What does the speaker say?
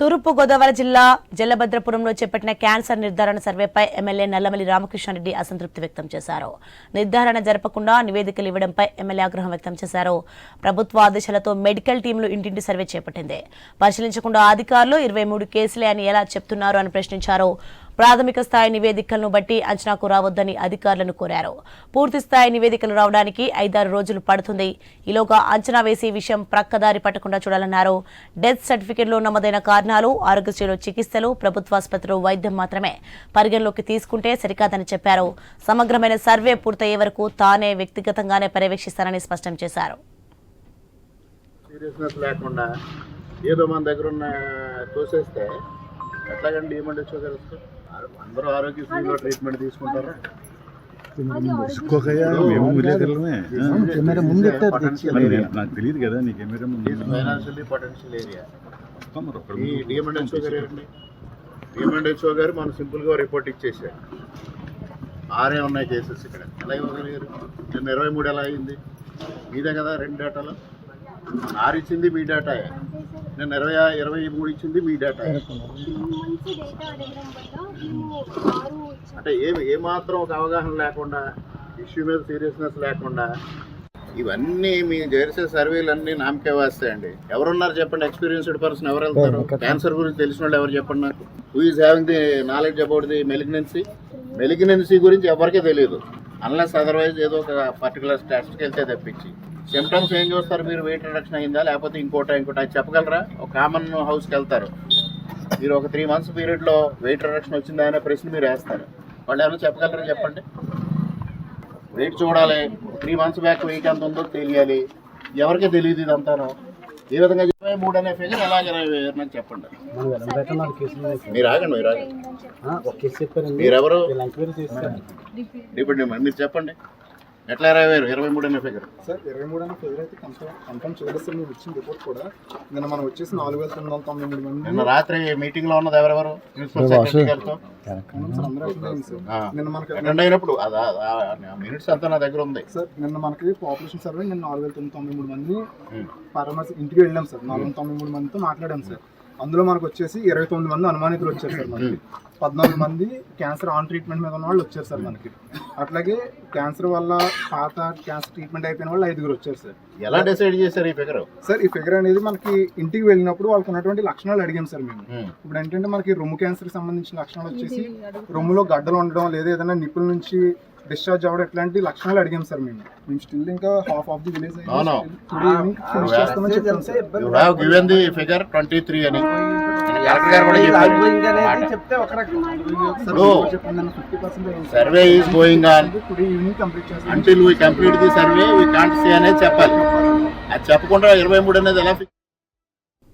తూర్పు గోదావరి జిల్లా జలభద్రపురంలో చేపట్టిన క్యాన్సర్ నిర్ధారణ సర్వేపై ఎమ్మెల్యే నల్లమల్లి రామకృష్ణారెడ్డి అసంతృప్తి వ్యక్తం చేశారు. నిర్ధారణ జరపకుండా నివేదికలు ఇవ్వడంపై ఎమ్మెల్యే ఆగ్రహం వ్యక్తం చేశారు. ప్రభుత్వ ఆదేశాలతో మెడికల్ టీంలు ఇంటింటి సర్వే చేపట్టింది. పరిశీలించకుండా అధికారులు ఇరవై మూడు కేసులే అని ఎలా చెప్తున్నారు అని ప్రశ్నించారు. ప్రాథమిక స్థాయి నివేదికలను బట్టి అంచనాకు రావద్దని అధికారులను కోరారు. పూర్తి స్థాయి నివేదికలు రావడానికి ఐదారు రోజులు పడుతుంది. ఈలోగా అంచనా వేసి విషయం ప్రక్కదారి పట్టకుండా చూడాలన్నారు. డెత్ సర్టిఫికెట్లో నమోదైన కారణాలు ఆరోగ్యశ్రీలో చికిత్సలు ప్రభుత్వాసుపత్రిలో వైద్యం మాత్రమే పరిగణలోకి తీసుకుంటే సరికాదని చెప్పారు. సమగ్రమైన సర్వే పూర్తయ్యే వరకు తానే వ్యక్తిగతంగానే పర్యవేక్షిస్తానని స్పష్టం చేశారు. సీరియస్నెస్ లేకుండా ఏదో మన దగ్గర ఉన్న చూసేస్తే ఎట్లాగండి ఏమంటే చూసేస్తారు అందరూ ఆరోగ్యశ్రీలో ట్రీట్మెంట్ తీసుకుంటారా? తీసుకోకయ్యా మేము విలేకరులమే కెమెరా ముందు నాకు తెలియదు కదా నీ కెమెరా ముందు ఫైనాన్షియల్లీ పొటెన్షియల్ ఏరియా ఈ గారు గారు మనం సింపుల్గా రిపోర్ట్ ఇచ్చేసారు ఆరే ఉన్నాయి కేసెస్ ఇక్కడ. ఎలా ఇవ్వగలిగారు నిన్న ఇరవై మూడు ఎలా అయింది? మీదే కదా రెండు డేటాలు ఆరు ఇచ్చింది మీ డేటా నిన్న ఇరవై ఇరవై మూడు ఇచ్చింది మీ డేటా అంటే ఏమి ఏమాత్రం ఒక అవగాహన లేకుండా ఇష్యూ మీద సీరియస్నెస్ లేకుండా ఇవన్నీ మీ చేసే సర్వేలు అన్నీ నామకే వస్తాయండి. ఎవరున్నారు చెప్పండి? ఎక్స్పీరియన్స్డ్ పర్సన్ ఎవరు వెళ్తారు? క్యాన్సర్ గురించి తెలిసిన వాళ్ళు ఎవరు చెప్పండి నాకు? Who is having the knowledge about the malignancy malignancy గురించి ఎవరికీ తెలియదు. అన్లెస్ అదర్వైజ్ ఏదో ఒక పర్టికులర్ టెస్ట్కి వెళ్తే తప్పించి. సిమ్టమ్స్ ఏం చూస్తారు మీరు? వెయిట్ రిడక్షన్ అయిందా? లేకపోతే ఇంకోట ఇంకోటి? చెప్పగలరా? ఒక కామన్ హౌస్కి వెళ్తారు. మీరు ఒక త్రీ మంత్స్ పీరియడ్లో వెయిట్ రిడక్షన్ వచ్చిందా అనే ప్రశ్న మీరు వేస్తారు. వాళ్ళు ఏమైనా చెప్పగలరా? చెప్పండి. వెయిట్ చూడాలి. త్రీ మంత్స్ బ్యాక్ వెయిట్ ఎంత ఉందో తెలియాలి. ఎవరికీ తెలియదు ఇదంతాను ఏ విధంగా ఇరవై మూడు అనే ఫిగర్ ఎలాగ ఇరవై వేరు చెప్పండి. మీరు ఆగండి మీరు ఆగండి. మీరెవరు? ఇప్పుడు మీరు చెప్పండి. ఎట్లా ఇరవై వేరు ఇరవై మూడు అనే ఫిగర్ సార్ ఇరవై మూడు అనే ఫిగర్ అయితే కన్ఫర్మ్ కన్ఫర్మ్ చేయలేదు సార్ మీరు ఇచ్చిన రిపోర్ట్ కూడా. నిన్న మనం వచ్చేసి నాలుగు వేల తొమ్మిది వందల తొంభై మూడు మంది నిన్న రాత్రి మీటింగ్లో ఉన్నది ఎవరెవరు. నిన్న మనకి అటెండ్ అయినప్పుడు మినిట్స్ అంతా నా దగ్గర ఉంది. సార్ నిన్న మనకి పాపులేషన్ సర్వే నిన్న నాలుగు వేల తొమ్మిది తొంభై మూడు మంది ఉం. పరామర్శ ఇంటికి వెళ్ళాం సార్. నాలుగు వందల తొంభై మూడు మందితో మాట్లాడాం సార్. అందులో మనకు వచ్చేసి ఇరవై తొమ్మిది మంది అనుమానితులు వచ్చారు సార్ మనకి. పద్నాలుగు మంది క్యాన్సర్ ఆన్ ట్రీట్మెంట్ మీద ఉన్న వాళ్ళు వచ్చారు సార్ మనకి. అట్లాగే క్యాన్సర్ వల్ల పాత క్యాన్సర్ ట్రీట్మెంట్ అయిపోయిన వాళ్ళు ఐదుగురు వచ్చారు సార్. ఎలా డిసైడ్ చేశారు ఈ ఫిగర్ సార్ ఈ ఫిగర్ అనేది మనకి ఇంటికి వెళ్ళినప్పుడు వాళ్ళకి ఉన్నటువంటి లక్షణాలు అడిగాం సార్ మేము. ఇప్పుడు ఏంటంటే మనకి రొమ్ము క్యాన్సర్ సంబంధించిన లక్షణాలు వచ్చేసి రొమ్ములో గడ్డలు ఉండడం లేదా ఏదైనా నిప్పుల నుంచి డిశ్చార్జ్ అవ్వడం ఇట్లాంటి లక్షణాలు అడిగాం సార్ మేము. మేము స్టిల్ ఇంకా half of the village given the figure twenty three అని. Survey going on until we complete the survey we can't see అనేది చెప్పాలి. అది చెప్పకుండా ఇరవై మూడు అనేది ఎలా